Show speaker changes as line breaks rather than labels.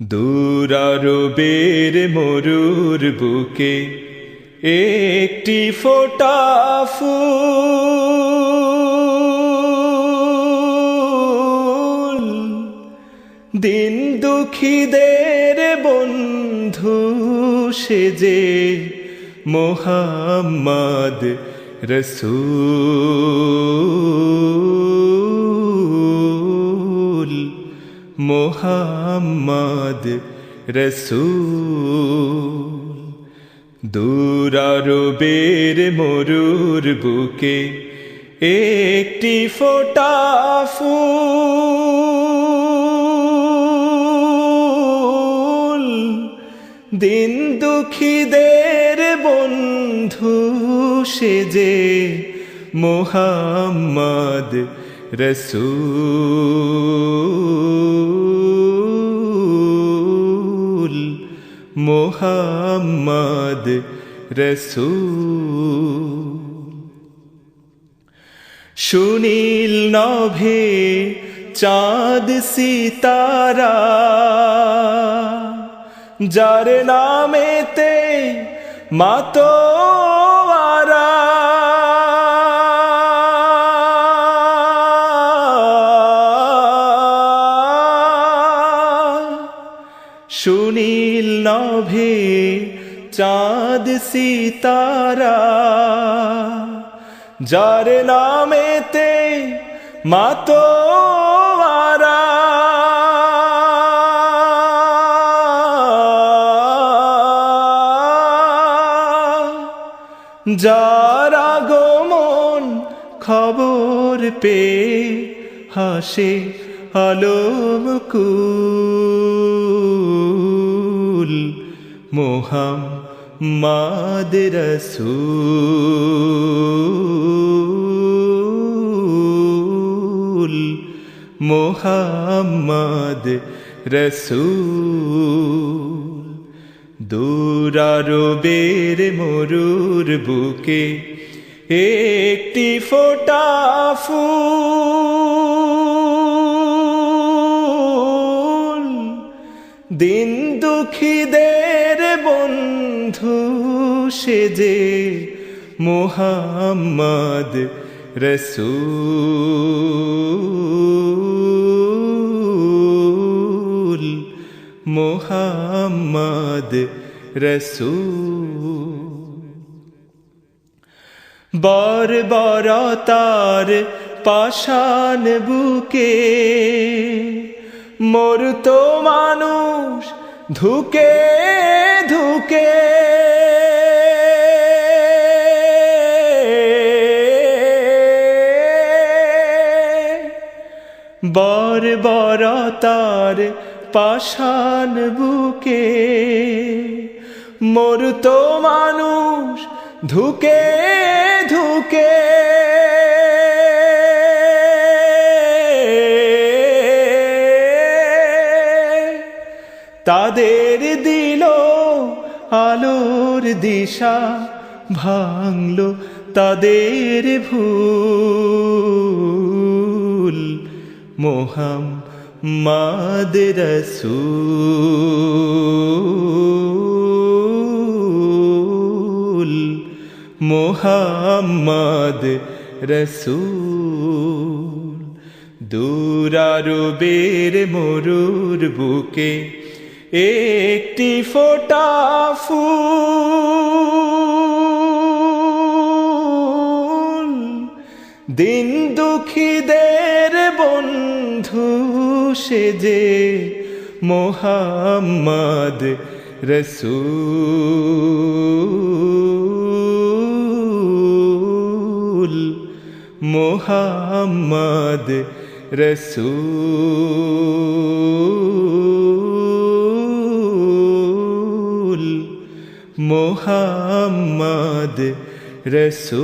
দূরারবের মরুর বুকে একটি ফোটা ফুল। দিন দুঃখীদের বন্ধু সেজে মোহাম্মদ রসূল। মোহাম্মদ রসূল। দূরারবের মরুর বুকে একটি ফোটা ফুল। দিন দুঃখীদের বন্ধু সেজে মোহাম্মদ রসূল মোহাম্মদ রসূল। সুনীল নভে চাঁদ সিতারা যার নামেতে মাতোয়ারা সুনীল নভে চাঁদ সিতারা যার নামেতে মাতোয়ারা। যার আগমন খবর পে হাসে আলম কুল মোহাম্মদ রসূল মোহাম্মদ রসূল দূরারবের মরুর বুকে একটি ফোটা ফুল দিন দুঃখীদের বন্ধু সেজে মোহাম্মদ রসূল মোহাম্মদ রসূল। বর বরতার পাষাণ বুকে মরত মানুষ ধুকে ধুকে। বর বরতার পাষাণ বুকে মরত মানুষ ধুকে ধুকে। তাদের দিল আলোর দিশা ভাঙল তাদের ভুল। মোহাম্মদ রসূল মোহাম্মদ রসূল। দূরারবের মরুর বুকে একটি ফোটা ফুল। দিন দুঃখীদের বন্ধু সেজে মোহাম্মদ রসূল। মোহাম্মদ রসূল। मोह रसू